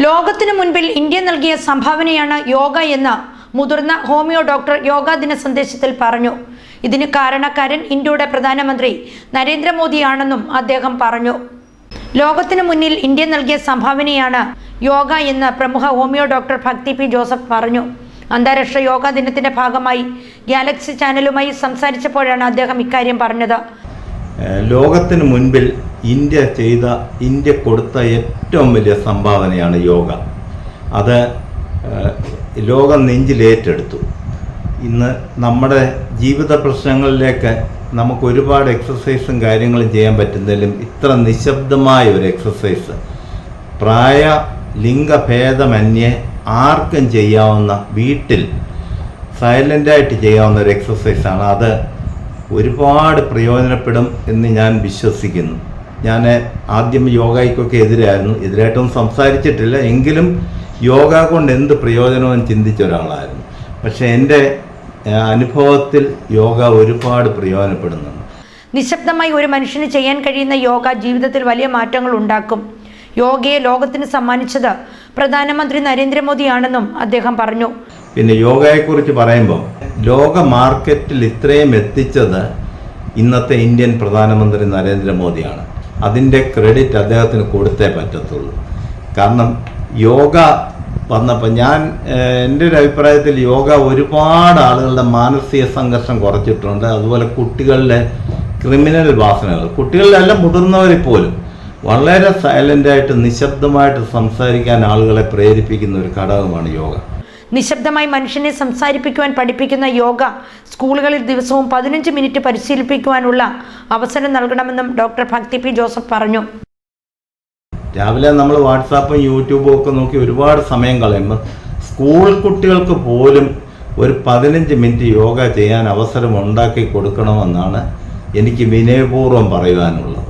ലോകത്തിനു മുൻപിൽ ഇന്ത്യ നൽകിയ സംഭാവനയാണ് യോഗ എന്ന് മുതിർന്ന ഹോമിയോ ഡോക്ടർ യോഗാ ദിന സന്ദേശത്തിൽ പറഞ്ഞു. ഇതിന് കാരണക്കാരൻ ഇന്ത്യയുടെ പ്രധാനമന്ത്രി നരേന്ദ്രമോദിയാണെന്നും അദ്ദേഹം പറഞ്ഞു. ലോകത്തിനു മുന്നിൽ ഇന്ത്യ നൽകിയ സംഭാവനയാണ് യോഗ എന്ന് പ്രമുഖ homeo doctor Bhakthi P Joseph പറഞ്ഞു. അന്താരാഷ്ട്ര യോഗാ ദിനത്തിന്റെ ഭാഗമായി ഗാലക്സി ചാനലുമായി സംസാരിച്ചപ്പോഴാണ് അദ്ദേഹം ഇക്കാര്യം പറഞ്ഞത്. ലോകത്തിന് മുൻപിൽ ഇന്ത്യ ചെയ്ത ഇന്ത്യ കൊടുത്ത ഏറ്റവും വലിയ സംഭാവനയാണ് യോഗ. അത് ലോകം നെഞ്ചിലേറ്റെടുത്തു ഇന്ന് നമ്മുടെ ജീവിത പ്രശ്നങ്ങളിലേക്ക് നമുക്ക് ഒരുപാട് എക്സസൈസും കാര്യങ്ങളും ചെയ്യാൻ പറ്റുന്നതിലും ഇത്ര നിശബ്ദമായ ഒരു എക്സസൈസ് പ്രായ ലിംഗഭേദമന്യേ ആർക്കും ചെയ്യാവുന്ന വീട്ടിൽ സൈലന്റായിട്ട് ചെയ്യാവുന്ന ഒരു എക്സസൈസാണ് അത് ഒരുപാട് പ്രയോജനപ്പെടും എന്ന് ഞാൻ വിശ്വസിക്കുന്നു. ഞാൻ ആദ്യം യോഗയ്ക്കൊക്കെ എതിരായിരുന്നു. എതിരായിട്ടൊന്നും സംസാരിച്ചിട്ടില്ല. എങ്കിലും യോഗ കൊണ്ട് എന്ത് പ്രയോജനവും ചിന്തിച്ച ഒരാളായിരുന്നു. പക്ഷേ എന്റെ അനുഭവത്തിൽ യോഗ ഒരുപാട് പ്രയോജനപ്പെടുന്നുണ്ട്. നിശബ്ദമായി ഒരു മനുഷ്യന് ചെയ്യാൻ കഴിയുന്ന യോഗ ജീവിതത്തിൽ വലിയ മാറ്റങ്ങൾ ഉണ്ടാക്കും. യോഗയെ ലോകത്തിന് സമ്മാനിച്ചത് പ്രധാനമന്ത്രി നരേന്ദ്രമോദിയാണെന്നും അദ്ദേഹം പറഞ്ഞു. പിന്നെ യോഗയെക്കുറിച്ച് പറയുമ്പോൾ ലോക മാർക്കറ്റിൽ ഇത്രയും എത്തിച്ചത് ഇന്നത്തെ ഇന്ത്യൻ പ്രധാനമന്ത്രി നരേന്ദ്രമോദിയാണ്. അതിന്റെ ക്രെഡിറ്റ് അദ്ദേഹത്തിന് കൊടുത്തേ പറ്റത്തുള്ളൂ. കാരണം യോഗ വന്നപ്പോൾ ഞാൻ എന്റെ ഒരു അഭിപ്രായത്തിൽ യോഗ ഒരുപാട് ആളുകളുടെ മാനസിക സംഘർഷം കുറച്ചിട്ടുണ്ട്. അതുപോലെ കുട്ടികളിലെ ക്രിമിനൽ വാസനകൾ. കുട്ടികളിലല്ല മുതിർന്നവരിൽ പോലും വളരെ സൈലന്റായിട്ട് നിശബ്ദമായിട്ട് സംസാരിക്കാൻ ആളുകളെ പ്രേരിപ്പിക്കുന്ന ഒരു ഘടകമാണ് യോഗ. നിശബ്ദമായി മനുഷ്യനെ സംസാരിപ്പിക്കുവാൻ പഠിപ്പിക്കുന്ന യോഗ സ്കൂളുകളിൽ ദിവസവും പതിനഞ്ച് മിനിറ്റ് പരിശീലിപ്പിക്കുവാനുള്ള അവസരം നൽകണമെന്നും ഡോക്ടർ ഭക്തി പി ജോസഫ് പറഞ്ഞു. രാവിലെ നമ്മൾ വാട്സാപ്പും യൂട്യൂബും ഒക്കെ നോക്കി ഒരുപാട് സമയം കളയുമ്പോൾ സ്കൂൾ കുട്ടികൾക്ക് പോലും ഒരു പതിനഞ്ച് മിനിറ്റ് യോഗ ചെയ്യാൻ അവസരം ഉണ്ടാക്കി കൊടുക്കണമെന്നാണ് എനിക്ക് വിനയപൂർവം പറയുവാനുള്ളത്.